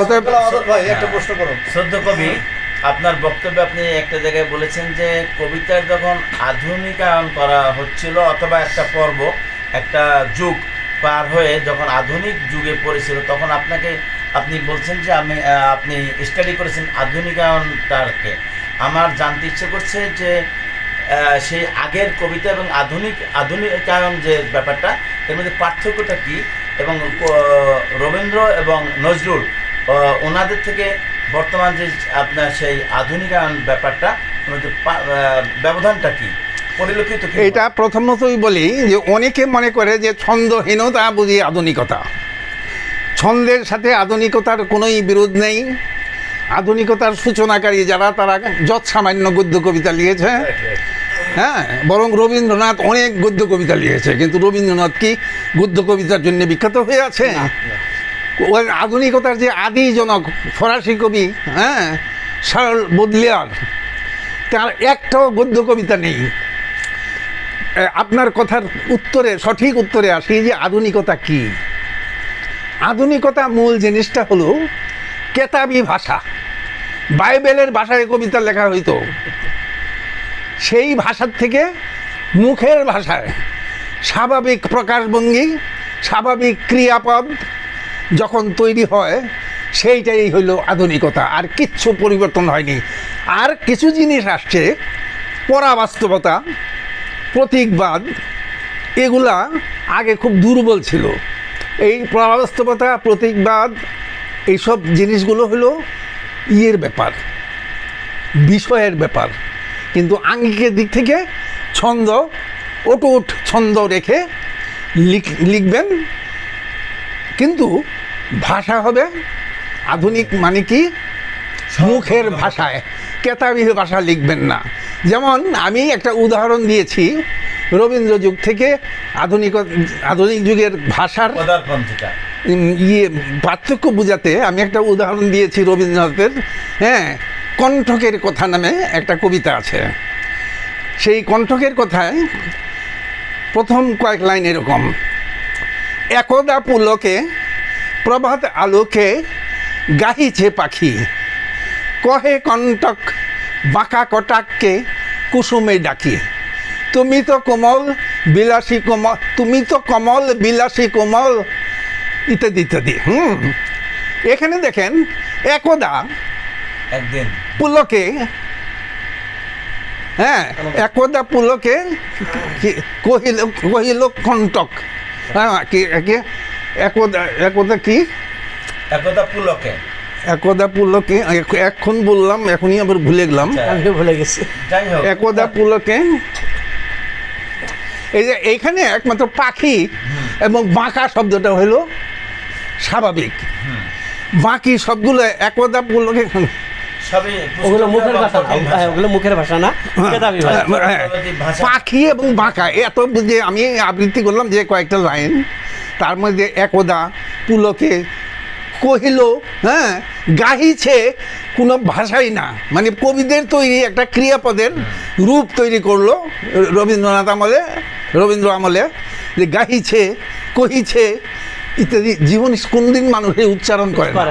অতএব ভাই একটা প্রশ্ন করো। সদ্য কবি আপনার বক্তব্যে আপনি একটা জায়গায় বলেছেন যে কবিতার যখন আধুনিকায়ন করা হচ্ছিল অথবা একটা পর্ব একটা যুগ পার হয়ে যখন আধুনিক যুগে পড়েছিল তখন আপনাকে আপনি বলছেন যে আমি আপনি স্টাডি করেছেন আধুনিকায়নটাকে। আমার জানতে ইচ্ছে করছে যে সেই আগের কবিতা এবং আধুনিক আধুনিকায়ন যে ব্যাপারটা এর মধ্যে পার্থক্যটা কি? এবং রবীন্দ্র এবং নজরুল ওনাদের থেকে বর্তমান যে আপনার সেই আধুনিকায়ন ব্যাপারটা ওনাদের ব্যবধানটা কি? পরিলক্ষিত এটা প্রথমতই বলি যে অনেকে মনে করে যে ছন্দহীনতা বুঝি আধুনিকতা। ছন্দের সাথে আধুনিকতার কোনোই বিরোধ নেই। আধুনিকতার সূচনাকারী যারা তারা যৎ সামান্য গদ্য কবিতা লিখেছে হ্যাঁ বরং রবীন্দ্রনাথ অনেক গদ্য কবিতা লিখেছে কিন্তু রবীন্দ্রনাথ কি গদ্য কবিতার জন্য বিখ্যাত হয়ে আছে ওই আধুনিকতার যে আদি জনক ফরাসি কবি হ্যাঁ শার্ল বদলিয়ার, তার একটাও গদ্য কবিতা নেই। আপনার কথার উত্তরে, সঠিক উত্তরে আসি যে আধুনিকতা কি? আধুনিকতা মূল জিনিসটা হলো কেতাবি ভাষা। বাইবেলের ভাষায় কবিতা লেখা হইতো। সেই ভাষার থেকে মুখের ভাষায় স্বাভাবিক প্রকাশভঙ্গি, স্বাভাবিক ক্রিয়াপদ যখন তৈরি হয়, সেইটাই হইল আধুনিকতা। আর কিচ্ছু পরিবর্তন হয়নি। আর কিছু জিনিস আসছে, পরাবাস্তবতা, প্রতীকবাদ, এগুলা আগে খুব দুর্বল ছিল। এই পরাবাস্তবতা, প্রতীকবাদ, এইসব জিনিসগুলো হলো ইয়ের ব্যাপার, বিষয়ের ব্যাপার। কিন্তু আঙ্গিকের দিক থেকে ছন্দ, অটুট ছন্দ রেখে লিখ- লিখবেন। কিন্তু ভাষা হবে? আধুনিক মানে কি? মুখের ভাষায়। কেতাবি ভাষা লিখবেন না। যেমন আমি একটা উদাহরণ দিয়েছি রবীন্দ্র যুগ থেকে আধুনিক আধুনিক যুগের ভাষার ইয়ে পার্থক্য বোঝাতে আমি একটা উদাহরণ দিয়েছি রবীন্দ্রনাথের হ্যাঁ কণ্ঠকের কথা নামে একটা কবিতা আছে। সেই কণ্ঠকের কথায় প্রথম কয়েক লাইন এরকম একদা পুলকে প্রভাত আলোকে গাহিছে পাখি। কহে কণ্টক বাঁকা কটাককে কুসুমে ডাকি। তুমি তো কোমল বিলাসী কোমল তুমি তো কমল বিলাসী কোমল ইত্যাদি ইত্যাদি। হুম। এখানে দেখেন একদা একদিন। পুলকে হ্যাঁ একদা পুলকে কহিল কহিল কণ্টক। হ্যাঁ কি একদা একদা কি? একদা পুলকে। একদা পুলকে এখন বললাম এখনই আবার ভুলে গেলাম। আচ্ছা, ভুলে গেছি। একদা পুলকে। এই যে এইখানে একমাত্র পাখি এবং বাঁকা শব্দটা হলো স্বাভাবিক। বাকি সবগুলো একদা পুলকে ওগুলো মুখের ভাষা। হ্যাঁ, ওগুলো মুখের ভাষা না কেতাবি ভাষা। হ্যাঁ, ভাষা। পাখি এবং বাঁকা এত যে আমি আবৃত্তি করলাম যে কয়েকটা লাইন। তার মধ্যে একদা পুলকে কহিল হ্যাঁ গাহিছে কোনো ভাষাই না। মানে কবিদের তৈরি একটা ক্রিয়াপদের রূপ তৈরি করল রবীন্দ্রনাথ আমলে রবীন্দ্র আমলে যে গাহিছে কহিছে ইত্যাদি। জীবন কোনদিন মানুষের উচ্চারণ করে না।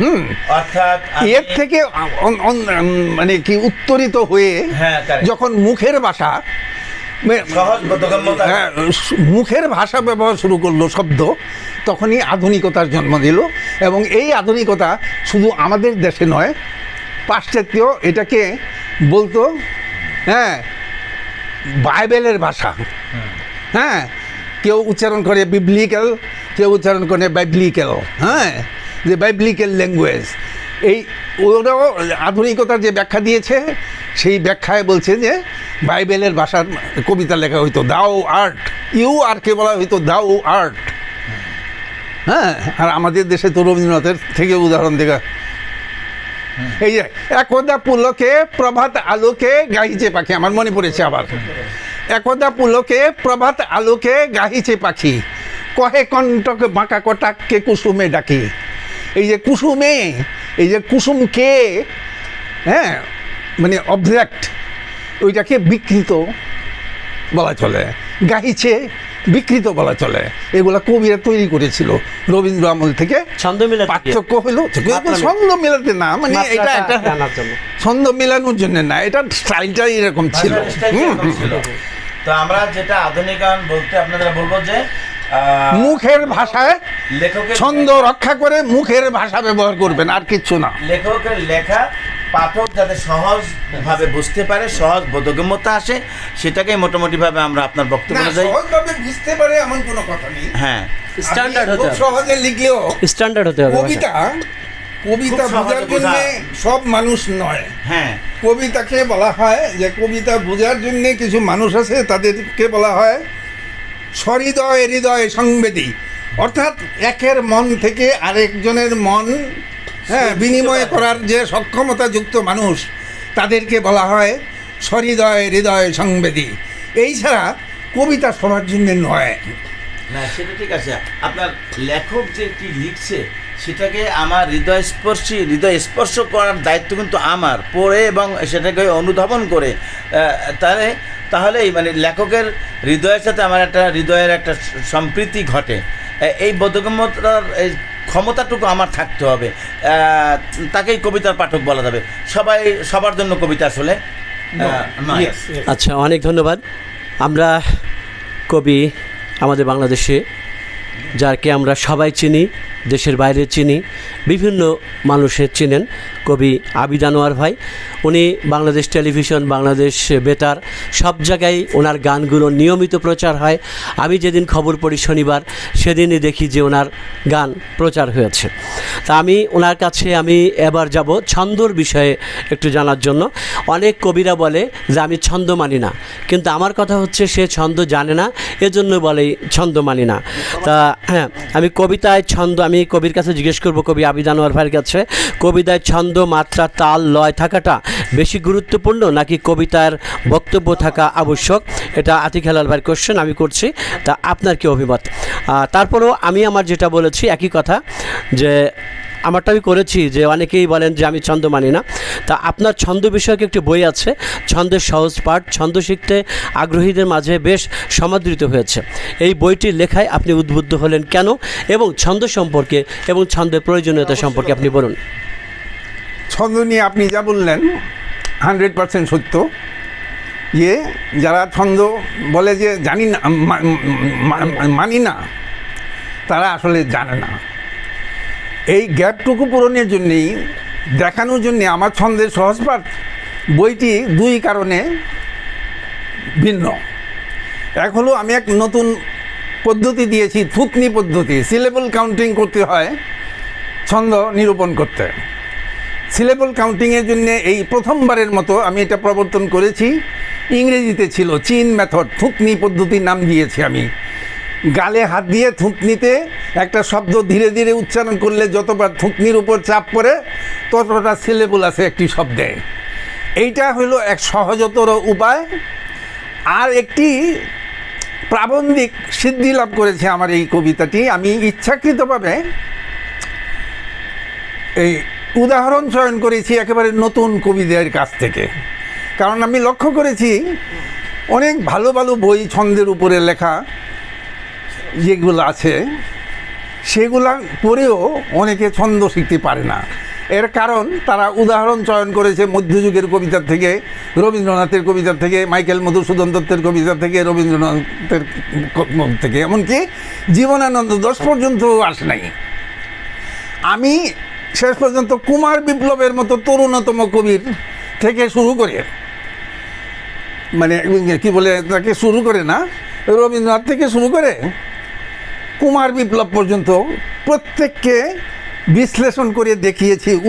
হুম। অর্থাৎ এর থেকে মানে কি উত্তরিত হয়ে হ্যাঁ, যখন মুখের ভাষা হ্যাঁ, মুখের ভাষা ব্যবহার শুরু করল শব্দ তখনই আধুনিকতার জন্ম দিল এবং এই আধুনিকতা শুধু আমাদের দেশে নয় পাশ্চাত্য এটাকে বলতো হ্যাঁ বাইবেলের ভাষা। হ্যাঁ কেউ উচ্চারণ করে বিবলিক্যাল কেউ উচ্চারণ করে বাইবলিক্যাল হ্যাঁ যে বাইবলিক্যাল ল্যাঙ্গুয়েজ এই ওরাও আধুনিকতার যে ব্যাখ্যা দিয়েছে সেই ব্যাখ্যায় বলছে যে বাইবেলের ভাষার কবিতা লেখা হইতো, দাও আর্ট। ইউ আরকে বলা হইতো, দাও আর্ট। হ্যাঁ আর আমাদের দেশে তো রবীন্দ্রনাথের থেকে উদাহরণ দেখা। এই যে, একদা পুলকে প্রভাত আলোকে গাইছে পাখি। আমার মনে পড়েছে আবার। একদা পুলকে প্রভাত আলোকে গাহিছে পাখি। কহে কণ্টকে বাঁকা কটাককে কুসুমে ডাকি। এই যে কুসুমে, এই যে কুসুমকে হ্যাঁ মানে অবজেক্ট ওইটাকে বিকৃত বলা চলে। গাহিছে বিকৃত বলা চলে। এগুলা কবিরা তৈরি করেছিল। রবীন্দ্র আমল থেকে ছন্দ মিলে পার্থক্য হলো ছন্দ মেলাতে না মানে এটা একটা ছন্দ মেলানোর জন্য না এটা স্টাইলটাই এরকম ছিল। তো আমরা যেটা আধুনিকায়ন বলতে আপনাদের বলব যে মুখের ভাষায় লেখকের ছন্দ রক্ষা করে মুখের ভাষা ব্যবহার করবেন আর কিচ্ছু না। লেখকের লেখা পাঠক যাতে সহজ ভাবে বুঝতে পারে সহজ বোধগম্যতা আসে সেটাকেই মোটামুটি ভাবে আমরা আপনার বক্তব্য অনুযায়ী সহজভাবে বুঝতে পারে এমন কোনো কথা নেই। হ্যাঁ। স্ট্যান্ডার্ড হতে হবে। সহজে লিখলেও স্ট্যান্ডার্ড হতে হবে কবিতা কবিতা বোঝার জন্য সব মানুষ নয়। হ্যাঁ। কবিতাকে বলা হয় যে কবিতা বোঝার জন্য কিছু মানুষ আছে তাদেরকে বলা হয় সহৃদয় হৃদয় সংবেদী। অর্থাৎ একের মন থেকে আরেকজনের মন হ্যাঁ বিনিময় করার যে সক্ষমতা যুক্ত মানুষ তাদেরকে বলা হয় সহৃদয় হৃদয় সংবেদী। এই ছাড়া কবিতা সবার জন্য নয়। না সেটা ঠিক আছে। আপনার লেখক যে কি লিখছে সেটাকে আমার হৃদয় স্পর্শী হৃদয় স্পর্শ করার দায়িত্ব কিন্তু আমার। পড়ে এবং সেটাকে অনুধাবন করে তাহলে তাহলেই মানে লেখকের হৃদয়ের সাথে আমার একটা হৃদয়ের একটা সম্প্রীতি ঘটে। এই বোধগম্যতার এই ক্ষমতাটুকু আমার থাকতে হবে। তাকেই কবিতার পাঠক বলা যাবে। সবাই সবার জন্য কবিতা আসলে. আচ্ছা অনেক ধন্যবাদ। আমরা কবি আমাদের বাংলাদেশে যাকে আমরা সবাই চিনি, দেশের বাইরে চিনি, বিভিন্ন মানুষের চিনেন কবি আবিদ আনোয়ার ভাই। উনি বাংলাদেশ টেলিভিশন, বাংলাদেশ বেতার, সব জায়গায় ওনার গানগুলো নিয়মিত প্রচার হয়। আমি যেদিন খবর পড়ি শনিবার, সেদিনই দেখি যে ওনার গান প্রচার হয়েছে। তা আমি, ওনার কাছে আমি এবার যাব ছন্দর বিষয়ে একটু জানার জন্য। অনেক কবিরা বলে যে, আমি ছন্দ মানি না। কিন্তু আমার কথা হচ্ছে, সে ছন্দ জানে না, এজন্য বলে, ছন্দ মানি না। তা হ্যাঁ আমি কবিতায় ছন্দ, আমি কবির কাছে জিজ্ঞেস করব, কবি আবিদ আনোয়ার ভাইয়ের কাছে। কবিতায় ছন্দ, মাত্রা, তাল, লয় থাকাটা বেশি গুরুত্বপূর্ণ নাকি কবিতার বক্তব্য থাকা আবশ্যক? এটা আতিক হেলাল ভাইয়ের কোশ্চেন আমি করছি। তা আপনার কি অভিমত? তারপরেও আমি আমার যেটা বলেছি, একই কথা যে আমারটা আমি করেছি যে অনেকেই বলেন যে আমি ছন্দ মানি না। তা আপনার ছন্দ বিষয়ক একটি বই আছে ছন্দের সহজ পাঠ ছন্দ শিখতে আগ্রহীদের মাঝে বেশ সমাদৃত হয়েছে। এই বইটির লেখায় আপনি উদ্বুদ্ধ হলেন কেন এবং ছন্দ সম্পর্কে এবং ছন্দের প্রয়োজনীয়তা সম্পর্কে আপনি বলুন। ছন্দ নিয়ে আপনি যা বললেন হান্ড্রেড পার্সেন্ট সত্য। যে যারা ছন্দ বলে যে জানি না মানি না তারা আসলে জানে না। এই গ্যাপটুকু পূরণের জন্যেই, দেখানোর জন্যে আমার ছন্দের সহজপাঠ বইটি দুই কারণে ভিন্ন। এক হলো আমি এক নতুন পদ্ধতি দিয়েছি, থুতনি পদ্ধতি সিলেবল কাউন্টিং করতে হয়, ছন্দ নিরূপণ করতে। সিলেবল কাউন্টিংয়ের জন্য এই প্রথমবারের মতো আমি এটা প্রবর্তন করেছি। ইংরেজিতে ছিল চীন মেথড থুতনি পদ্ধতির নাম দিয়েছি আমি। গালে হাত দিয়ে থুতনিতে একটা শব্দ ধীরে ধীরে উচ্চারণ করলে যতবার থুতনির উপর চাপ পড়ে, ততটা সিলেবল আছে একটি শব্দে। এইটা হলো এক সহজতর উপায়। আর একটি প্রাবন্ধিক সিদ্ধি লাভ করেছে আমার এই কবিতাটি। আমি ইচ্ছাকৃতভাবে এই উদাহরণ চয়ন করেছি একেবারে নতুন কবিদের কাছ থেকে। কারণ আমি লক্ষ্য করেছি, অনেক ভালো ভালো বই ছন্দের উপরে লেখা যেগুলো আছে, সেগুলা পড়েও অনেকে ছন্দ শিখতে পারে না। এর কারণ তারা উদাহরণ চয়ন করেছে মধ্যযুগের কবিতার থেকে, রবীন্দ্রনাথের কবিতার থেকে, মাইকেল মধুসূদন দত্তের কবিতা থেকে, রবীন্দ্রনাথের থেকে, এমনকি জীবনানন্দ দশ পর্যন্ত আসে নাই। আমি শেষ পর্যন্ত কুমার বিপ্লবের মতো তরুণতম কবির থেকে শুরু করে মানে কি বলে, তাকে শুরু করে না, রবীন্দ্রনাথ থেকে শুরু করে কুমার বিপ্লব পর্যন্ত প্রত্যেককে বিশ্লেষণ করে দেখিয়েছি।